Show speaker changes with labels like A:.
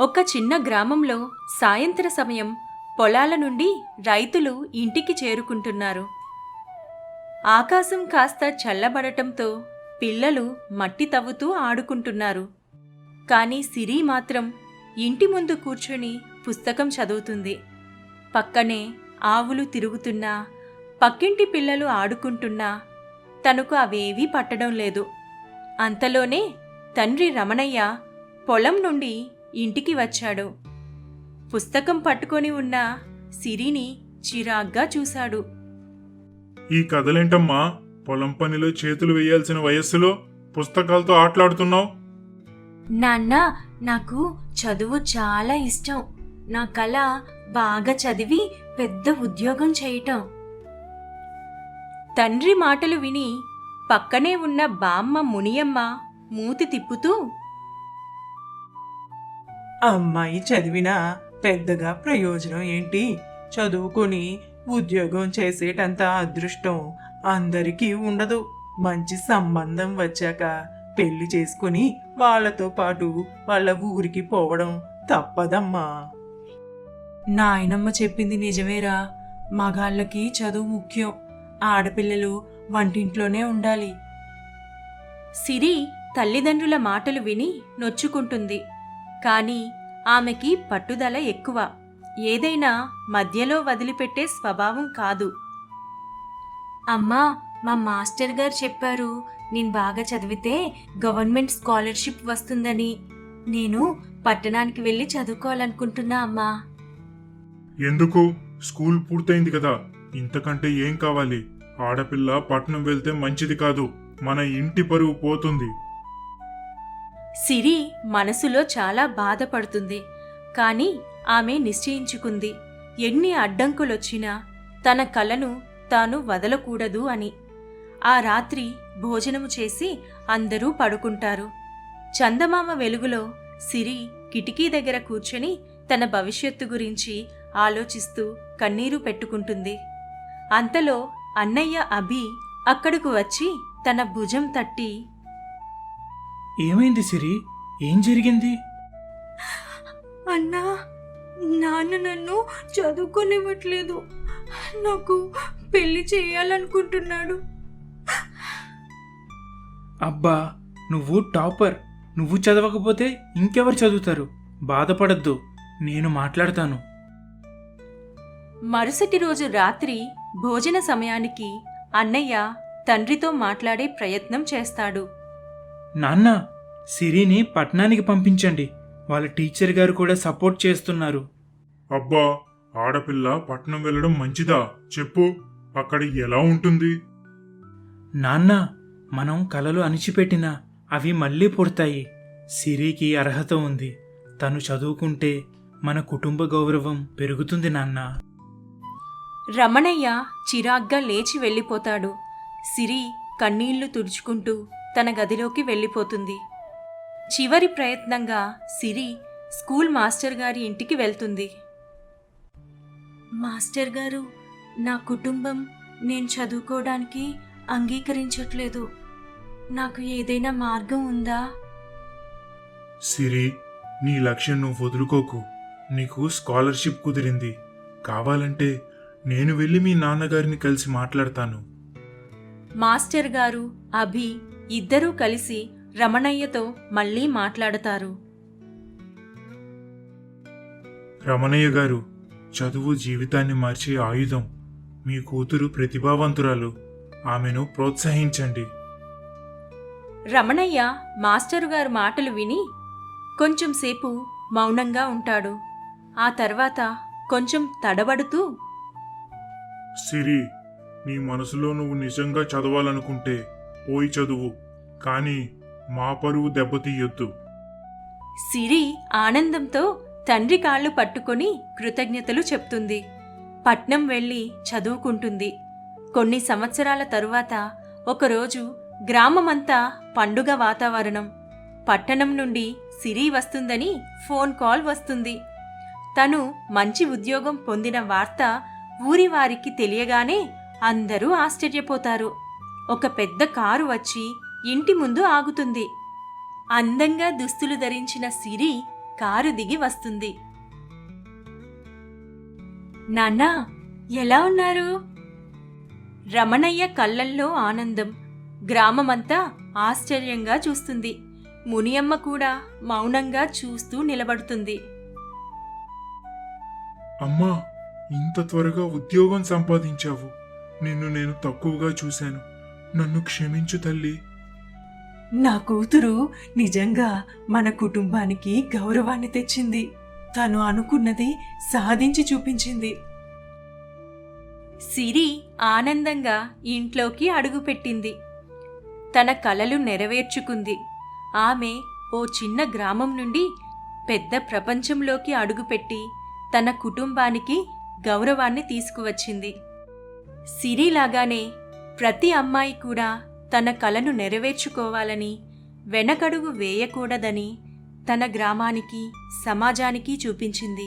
A: ఒక చిన్న గ్రామంలో సాయంత్ర సమయం పొలాల నుండి రైతులు ఇంటికి చేరుకుంటున్నారు. ఆకాశం కాస్త చల్లబడటంతో పిల్లలు మట్టి తవ్వుతూ ఆడుకుంటున్నారు. కానీ సిరి మాత్రం ఇంటి ముందు కూర్చొని పుస్తకం చదువుతుంది. పక్కనే ఆవులు తిరుగుతున్నా పక్కింటి పిల్లలు ఆడుకుంటున్నా తనకు అవేవీ పట్టడం లేదు. అంతలోనే తండ్రి రమణయ్య పొలం నుండి ఇంటికి వచ్చాడు. పుస్తకం పట్టుకొని ఉన్న సిరిని చిరాగ్గా చూశాడు.
B: ఈ కథలేంటమ్మా? పొలం పనిలో చేతులు వేయాల్సిన వయస్సులో పుస్తకాలతో ఆటలాడుతున్నావు?
A: నాన్న నాకు చదువు చాలా ఇష్టం. నా కళ బాగా చదివి పెద్ద ఉద్యోగం చేయటం. తండ్రి మాటలు విని పక్కనే ఉన్న బామ్మ మునియమ్మ మూతి తిప్పుతూ
C: అమ్మాయి చదివినా పెద్దగా ప్రయోజనం ఏంటి? చదువుకొని ఉద్యోగం చేసేటంత అదృష్టం అందరికీ ఉండదు. మంచి సంబంధం వచ్చాక పెళ్ళి చేసుకుని వాళ్ళతో పాటు వాళ్ళ ఊరికి పోవడం తప్పదమ్మా. నాయనమ్మ చెప్పింది నిజమేరా. మగాళ్ళకి చదువు ముఖ్యం. ఆడపిల్లలు వంటింట్లోనే ఉండాలి.
A: సిరి తల్లిదండ్రుల మాటలు విని నొచ్చుకుంటుంది. కాని ఆమెకి పట్టుదల ఎక్కువ. ఏదైనా మధ్యలో వదిలిపెట్టే స్వభావం కాదు. అమ్మా మా మాస్టర్ గారు చెప్పారు నేను బాగా చదివితే గవర్నమెంట్ స్కాలర్షిప్ వస్తుందని. నేను పట్టణానికి వెళ్ళి చదువుకోవాలనుకుంటున్నా అమ్మా.
B: ఎందుకు? స్కూల్ పూర్తయింది కదా. ఇంతకంటే ఏం కావాలి? ఆడపిల్ల పట్నం వెళ్తే మంచిది కాదు. మన ఇంటి పరువు పోతుంది.
A: సిరి మనసులో చాలా బాధపడుతుంది. కానీ ఆమె నిశ్చయించుకుంది. ఎన్ని అడ్డంకులొచ్చినా తన కలను తాను వదలకూడదు అని. ఆ రాత్రి భోజనము చేసి అందరూ పడుకుంటారు. చందమామ వెలుగులో సిరి కిటికీ దగ్గర కూర్చొని తన భవిష్యత్తు గురించి ఆలోచిస్తూ కన్నీరు పెట్టుకుంటుంది. అంతలో అన్నయ్య అభి అక్కడకు వచ్చి తన భుజం తట్టి
D: ఏమైంది సిరి? ఏం జరిగింది?
A: అన్నా నాన్న నన్ను చదువుకోనివ్వట్లేదు. నాకు పెళ్ళి చేయాలనుకుంటున్నాడు.
D: అబ్బా నువ్వు టాపర్. నువ్వు చదవకపోతే ఇంకెవరు చదువుతారు? బాధపడద్దు. నేను మాట్లాడతాను.
A: మరుసటి రోజు రాత్రి భోజన సమయానికి అన్నయ్య తండ్రితో మాట్లాడే ప్రయత్నం చేస్తాడు.
D: నాన్న సిరిని పట్నానికి పంపించండి. వాళ్ళ టీచర్ గారు కూడా సపోర్ట్ చేస్తున్నారు.
B: అబ్బా ఆడపిల్ల పట్నం వెళ్ళడం మంచిదా? చెప్పు అక్కడ ఎలా ఉంటుంది?
D: నాన్న మనం కలలు అణిచిపెట్టినా అవి మళ్ళీ పుడతాయి. సిరికి అర్హత ఉంది. తను చదువుకుంటే మన కుటుంబ గౌరవం పెరుగుతుంది నాన్న.
A: రమణయ్య చిరాగ్గా లేచి వెళ్ళిపోతాడు. సిరి కన్నీళ్ళు తుడుచుకుంటూ తన గదిలోకి వెళ్ళిపోతుంది. చివరి ప్రయత్నంగా సిరి స్కూల్ మాస్టర్ గారి ఇంటికి వెళ్తుంది. మాస్టర్ గారు నా కుటుంబం నేను చదువుకోవడానికి అంగీకరించట్లేదు. నాకు ఏదైనా మార్గం ఉందా?
B: సిరి నీ లక్ష్యం నువ్వు వదులుకోకు. నీకు స్కాలర్షిప్ కుదిరింది. కావాలంటే నేను వెళ్ళి మీ నాన్నగారిని కలిసి మాట్లాడతాను.
A: మాస్టర్ గారు అభి ఇద్దరూ కలిసి రమణయ్యతో మళ్ళీ మాట్లాడతారు.
B: రమణయ్య గారు చదువు జీవితాన్ని మార్చే ఆయుధం మీ కూతురు ప్రతిభావంతురాలు. ఆమెను ప్రోత్సహించండి.
A: రమణయ్య మాస్టరు గారు మాటలు విని కొంచెం సేపు మౌనంగా ఉంటాడు. ఆ తర్వాత కొంచెం తడబడుతూ
B: సిరి నీ మనసులో నువ్వు నిజంగా చదవాలనుకుంటే పోయి చదువు కానీ మా పరువు దెబ్బతీయొద్దు.
A: సిరి ఆనందంతో తండ్రి కాళ్ళు పట్టుకొని కృతజ్ఞతలు చెప్తుంది. పట్నం వెళ్ళి చదువుకుంటుంది. కొన్ని సంవత్సరాల తరువాత ఒకరోజు గ్రామమంతా పండుగ వాతావరణం. పట్టణం నుండి సిరి వస్తుందని ఫోన్ కాల్ వస్తుంది. తను మంచి ఉద్యోగం పొందిన వార్త ఊరి వారికి తెలియగానే అందరూ ఆశ్చర్యపోతారు. ఒక పెద్ద కారు వచ్చి ఇంటి ముందు ఆగుతుంది. అందంగా దుస్తులు ధరించిన సిరి కారు దిగి వస్తుంది. నాన్నా ఎలా ఉన్నారు? రమణయ్య కళ్ళల్లో ఆనందం. గ్రామమంతా ఆశ్చర్యంగా చూస్తుంది. మునియమ్మ కూడా మౌనంగా చూస్తూ నిలబడుతుంది.
B: అమ్మా ఇంత త్వరగా ఉద్యోగం సంపాదించావు. నిన్ను నేను తక్కువగా చూశాను. నన్ను క్షమించు తల్లి.
C: నా కూతురు నిజంగా మన కుటుంబానికి గౌరవాన్ని తెచ్చింది. తను అనుకున్నది సాధించి చూపించింది.
A: సిరి ఆనందంగా ఇంట్లోకి అడుగుపెట్టింది తన కలలు నెరవేర్చుకుంది. ఆమె ఓ చిన్న గ్రామం నుండి పెద్ద ప్రపంచంలోకి అడుగుపెట్టి తన కుటుంబానికి గౌరవాన్ని తీసుకువచ్చింది. సిరిలాగానే ప్రతి అమ్మాయి కూడా తన కలను నెరవేర్చుకోవాలని వెనకడుగు వేయకూడదని తన గ్రామానికి సమాజానికి చూపించింది.